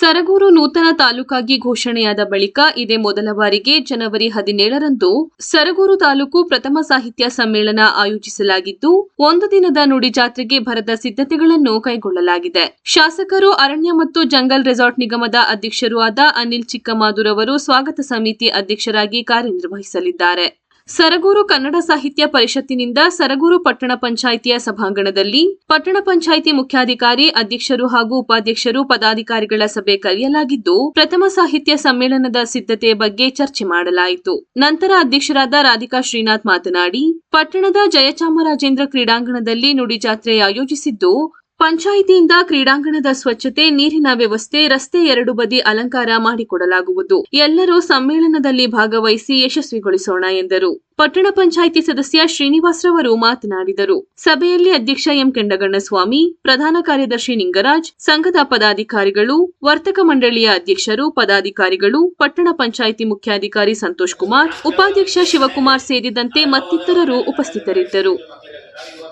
ಸರಗೂರು ನೂತನ ತಾಲೂಕಾಗಿ ಘೋಷಣೆಯಾದ ಬಳಿಕ ಇದೇ ಮೊದಲ ಬಾರಿಗೆ ಜನವರಿ ಹದಿನೇಳರಂದು ಸರಗೂರು ತಾಲೂಕು ಪ್ರಥಮ ಸಾಹಿತ್ಯ ಸಮ್ಮೇಳನ ಆಯೋಜಿಸಲಾಗಿದ್ದು, ಒಂದು ದಿನದ ನುಡಿ ಜಾತ್ರೆಗೆ ಭರದ ಸಿದ್ಧತೆಗಳನ್ನು ಕೈಗೊಳ್ಳಲಾಗಿದೆ. ಶಾಸಕರು ಅರಣ್ಯ ಮತ್ತು ಜಂಗಲ್ ರೆಸಾರ್ಟ್ ನಿಗಮದ ಅಧ್ಯಕ್ಷರೂ ಆದ ಅನಿಲ್ ಚಿಕ್ಕಮಾದೂರ್ ಅವರು ಸ್ವಾಗತ ಸಮಿತಿ ಅಧ್ಯಕ್ಷರಾಗಿ ಕಾರ್ಯನಿರ್ವಹಿಸಲಿದ್ದಾರೆ. ಸರಗೂರು ಕನ್ನಡ ಸಾಹಿತ್ಯ ಪರಿಷತ್ತಿನಿಂದ ಸರಗೂರು ಪಟ್ಟಣ ಪಂಚಾಯಿತಿಯ ಸಭಾಂಗಣದಲ್ಲಿ ಪಟ್ಟಣ ಪಂಚಾಯಿತಿ ಮುಖ್ಯಾಧಿಕಾರಿ ಅಧ್ಯಕ್ಷರು ಹಾಗೂ ಉಪಾಧ್ಯಕ್ಷರು ಪದಾಧಿಕಾರಿಗಳ ಸಭೆ ಕರೆಯಲಾಗಿದ್ದು, ಪ್ರಥಮ ಸಾಹಿತ್ಯ ಸಮ್ಮೇಳನದ ಸಿದ್ಧತೆ ಬಗ್ಗೆ ಚರ್ಚೆ ಮಾಡಲಾಯಿತು. ನಂತರ ಅಧ್ಯಕ್ಷರಾದ ರಾಧಿಕಾ ಶ್ರೀನಾಥ್ ಮಾತನಾಡಿ, ಪಟ್ಟಣದ ಜಯಚಾಮರಾಜೇಂದ್ರ ಕ್ರೀಡಾಂಗಣದಲ್ಲಿ ನುಡಿ ಜಾತ್ರೆ ಆಯೋಜಿಸಿದ್ದು ಪಂಚಾಯಿತಿಯಿಂದ ಕ್ರೀಡಾಂಗಣದ ಸ್ವಚ್ಛತೆ, ನೀರಿನ ವ್ಯವಸ್ಥೆ, ರಸ್ತೆ ಎರಡು ಬದಿ ಅಲಂಕಾರ ಮಾಡಿಕೊಡಲಾಗುವುದು. ಎಲ್ಲರೂ ಸಮ್ಮೇಳನದಲ್ಲಿ ಭಾಗವಹಿಸಿ ಯಶಸ್ವಿಗೊಳಿಸೋಣ ಎಂದರು. ಪಟ್ಟಣ ಪಂಚಾಯಿತಿ ಸದಸ್ಯ ಶ್ರೀನಿವಾಸ್ರವರು ಮಾತನಾಡಿದರು. ಸಭೆಯಲ್ಲಿ ಅಧ್ಯಕ್ಷ ಎಂ ಕೆಂಡಗಣ್ಣಸ್ವಾಮಿ, ಪ್ರಧಾನ ಕಾರ್ಯದರ್ಶಿ ನಿಂಗರಾಜ್, ಸಂಘದ ಪದಾಧಿಕಾರಿಗಳು, ವರ್ತಕ ಮಂಡಳಿಯ ಅಧ್ಯಕ್ಷರು, ಪದಾಧಿಕಾರಿಗಳು, ಪಟ್ಟಣ ಪಂಚಾಯಿತಿ ಮುಖ್ಯಾಧಿಕಾರಿ ಸಂತೋಷ್ ಕುಮಾರ್, ಉಪಾಧ್ಯಕ್ಷ ಶಿವಕುಮಾರ್ ಸೇರಿದಂತೆ ಮತ್ತಿತರರು ಉಪಸ್ಥಿತರಿದ್ದರು ಇವತ್ತು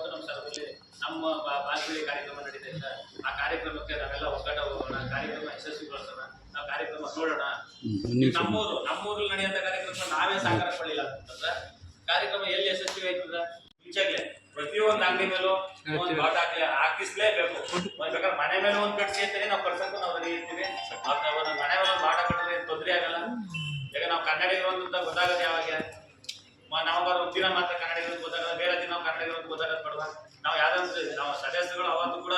ನಮ್ಮ ಸಭೆಯಲ್ಲಿ ನಮ್ಮ ಬಾ- ಬಾಲ್ಕಳಿ ಕಾರ್ಯಕ್ರಮ ನಡೀತಾ ಇದೆ ಆ ಕಾರ್ಯಕ್ರಮಕ್ಕೆ ನಾವೆಲ್ಲ ಒಗ್ಗಟ್ಟ ಹೋಗೋಣ ಕಾರ್ಯಕ್ರಮ ಯಶಸ್ವಿಗೊಳಿಸೋಣ ನಾವು ಕಾರ್ಯಕ್ರಮ ನೋಡೋಣ. ನಮ್ಮೂರು ನಮ್ಮೂರಲ್ಲಿ ನಡೆಯುವಂತ ಕಾರ್ಯಕ್ರಮ ನಾವೇ ಸಾಕಾರ ಕೊಡಲಿಲ್ಲ ಅಂತಂದ್ರೆ ಕಾರ್ಯಕ್ರಮ ಎಲ್ಲಿ ಯಶಸ್ವಿ ಆಯ್ತದ ಈಚೆಗೆ ಪ್ರತಿಯೊಂದು ಅಂಗಡಿ ಮೇಲೂ ಒಂದು ಬಾಟ್ ಹಾಕಿ ಹಾಕಿಸ್ಲೇಬೇಕು. ಬೇಕಾದ್ರೆ ಮನೆ ಮೇಲೆ ಒಂದು ಕಟ್ಸಿ ಅಂತಾನೆ ನಾವು ಕಟ್ಸಕ್ಕೂ ನಾವು ರೆಡಿ ಇರ್ತೀವಿ. ಒಂದು ಒಂದ್ ಮನೆ ಮೇಲೆ ಒಂದು ಬಾಟ ಕಟ್ಟಿದ್ರೆ ಏನ್ ತೊಂದ್ರೆ ಆಗಲ್ಲ. ಈಗ ನಾವು ಕನ್ನಡಿಗರು ಅಂತ ಗೊತ್ತಾಗೋದು ಯಾವಾಗ? ನವಂಬರ್ ನಾವು ಬರೋ ದಿನ ಮಾತ್ರ ಕನ್ನಡಿಗರು ಗೊತ್ತಾಗಲ್ಲ ಬೇರೆ ದಿನ ನಾವು ಕನ್ನಡಿಗರು ಗೊತ್ತಾಗೋದು ಬೇಡವಾ ನಾವು ಯಾವ್ದಾದ್ರು ನಾವು ಸದಸ್ಯಗಳು ಅವತ್ತು ಕೂಡ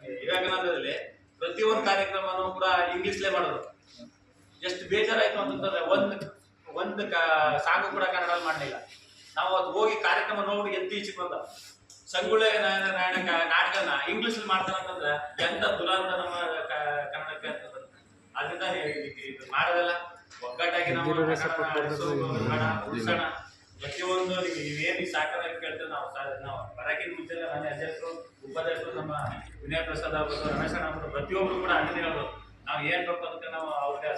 ವಿವೇಕಾನಂದದಲ್ಲಿ ಪ್ರತಿಯೊಂದು ಕಾರ್ಯಕ್ರಮನೂ ಕೂಡ ಇಂಗ್ಲಿಷ್ಲೇ ಮಾಡೋದು. ಎಷ್ಟು ಬೇಜಾರಾಯ್ತು ಅಂತಂದ್ರೆ ಒಂದ್ ಒಂದ್ ಕ- ಸಾಂಗು ಕೂಡ ಕನ್ನಡದಲ್ಲಿ ಮಾಡಲಿಲ್ಲ. ನಾವು ಅದು ಹೋಗಿ ಕಾರ್ಯಕ್ರಮ ನೋಡಿ ಎದ್ದು ಈಚೆಗೆ ಬಂದ. ಸಂಗುಳ ನಾರಾಯಣ ನಾಯಕ ನಾಟಕನ ಇಂಗ್ಲಿಷ್ ಮಾಡ್ತಾರೆ ಅಂತಂದ್ರೆ ಎಂತ ದುರಂತ ನಮ್ಮ ಕನ್ನಡಕ್ಕೆ ಅಂತಂದ್ರೆ. ಅದರಿಂದ ಇದು- ಮಾಡೋದಲ್ಲ ಒಗ್ಗಟ್ಟಾಗಿ ನಾವು ಉಳ್ಸೋಣ. ಪ್ರತಿಯೊಂದು ನೀವೇನು ಸಾಕಾಗಿ ಕೇಳ್ತೇವೆ ನಾವು ನಾವು ಬರಕಿನ ಮುಂಚೆ ಮನೆ ಅಧ್ಯಕ್ಷರು ಉಪಾಧ್ಯಕ್ಷರು ನಮ್ಮ ವಿನಯ ಪ್ರಸಾದ್ ಆಗ್ಬೋದು ರಮೇಶ್ ಆಗ್ಬೋದು ಪ್ರತಿಯೊಬ್ಬರು ಕೂಡ ಹೇಳೋದು ನಾವು ಏನ್ ಬೇಕು ಅದಕ್ಕೆ ನಾವು ಅವ್ರಿಗೆ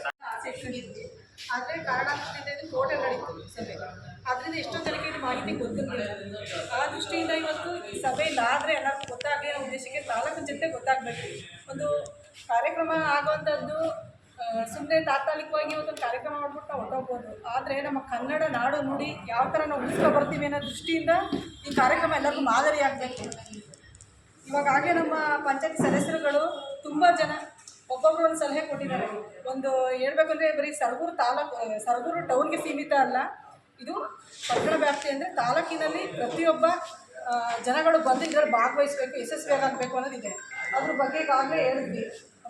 ಆದ್ರೆ ಕೋಟೆ ನಡೀತು ಸಭೆ ಅದರಿಂದ ಎಷ್ಟೋ ಜನಕ್ಕೆ ಇದು ಮಾಹಿತಿ ಗೊತ್ತಿರಲಿಲ್ಲ. ಆ ದೃಷ್ಟಿಯಿಂದ ಇವತ್ತು ಈ ಸಭೆ ಇಲ್ಲ ಆದರೆ ಎಲ್ಲರಿಗೂ ಗೊತ್ತಾಗಲಿ ಅನ್ನೋ ಉದ್ದೇಶಕ್ಕೆ ತಾಲೂಕು ಜೊತೆ ಗೊತ್ತಾಗಬೇಕು. ಒಂದು ಕಾರ್ಯಕ್ರಮ ಆಗುವಂಥದ್ದು ಸುಮ್ಮನೆ ತಾತ್ಕಾಲಿಕವಾಗಿ ಒಂದು ಕಾರ್ಯಕ್ರಮ ಮಾಡ್ಬಿಟ್ಟು ಹೊರಟೋಗ್ಬೋದು. ಆದರೆ ನಮ್ಮ ಕನ್ನಡ ನಾಡು ನುಡಿ ಯಾವ ಥರ ನಾವು ಉಳಿಸ್ಕೊ ಬರ್ತೀವಿ ಅನ್ನೋ ದೃಷ್ಟಿಯಿಂದ ಈ ಕಾರ್ಯಕ್ರಮ ಎಲ್ಲರಿಗೂ ಮಾದರಿ ಆಗಬೇಕು ಇವಾಗಲೇ ನಮ್ಮ ಪಂಚಾಯತ್ ಸದಸ್ಯರುಗಳು ತುಂಬ ಜನ ಒಬ್ಬೊಬ್ರು ಒಂದು ಸಲಹೆ ಕೊಟ್ಟಿದ್ದಾರೆ. ಒಂದು ಹೇಳ್ಬೇಕಂದ್ರೆ ಬರೀ ಸರಗೂರು ತಾಲೂಕು ಸರಗೂರು ಟೌನ್ಗೆ ಸೀಮಿತ ಅಲ್ಲ. ಇದು ಪಟ್ಟಣ ವ್ಯಾಪ್ತಿ ಅಂದರೆ ತಾಲೂಕಿನಲ್ಲಿ ಪ್ರತಿಯೊಬ್ಬ ಜನಗಳು ಬಂದು ಇದರಲ್ಲಿ ಭಾಗವಹಿಸಬೇಕು, ಯಶಸ್ವಿಯಾಗಬೇಕು ಅನ್ನೋದಿದೆ. ಅದ್ರ ಬಗ್ಗೆ ಈಗಾಗಲೇ ಹೇಳಿದ್ವಿ.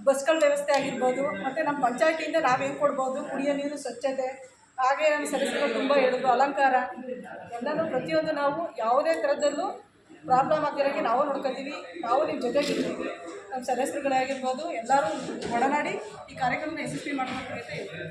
ಬಸ್ಗಳ ವ್ಯವಸ್ಥೆ ಆಗಿರ್ಬೋದು, ಮತ್ತು ನಮ್ಮ ಪಂಚಾಯತಿಯಿಂದ ನಾವೇನು ಕೊಡ್ಬೋದು, ಕುಡಿಯೋ ನೀರು ಸ್ವಚ್ಛತೆ, ಹಾಗೆ ನಮ್ಮ ಸದಸ್ಯರು ತುಂಬ ಹೇಳಿದ್ರು, ಅಲಂಕಾರ. ಎಲ್ಲನೂ ಪ್ರತಿಯೊಂದು ನಾವು ಯಾವುದೇ ಥರದಲ್ಲೂ ಪ್ರಾಬ್ಲಮ್ ಆಗಿರೋಂಗೆ ನಾವು ನೋಡ್ಕೋತೀವಿ, ನಾವು ನಿಮ್ಮ ಜೊತೆಗಿರ್ತೀವಿ. ನಮ್ಮ ಸದಸ್ಯರುಗಳೇ ಆಗಿರ್ಬೋದು, ಎಲ್ಲರೂ ಒಡನಾಡಿ ಈ ಕಾರ್ಯಕ್ರಮನ ಯಶಸ್ವಿ ಮಾಡಬೇಕು ಅಂತ ಹೇಳ್ತೀವಿ.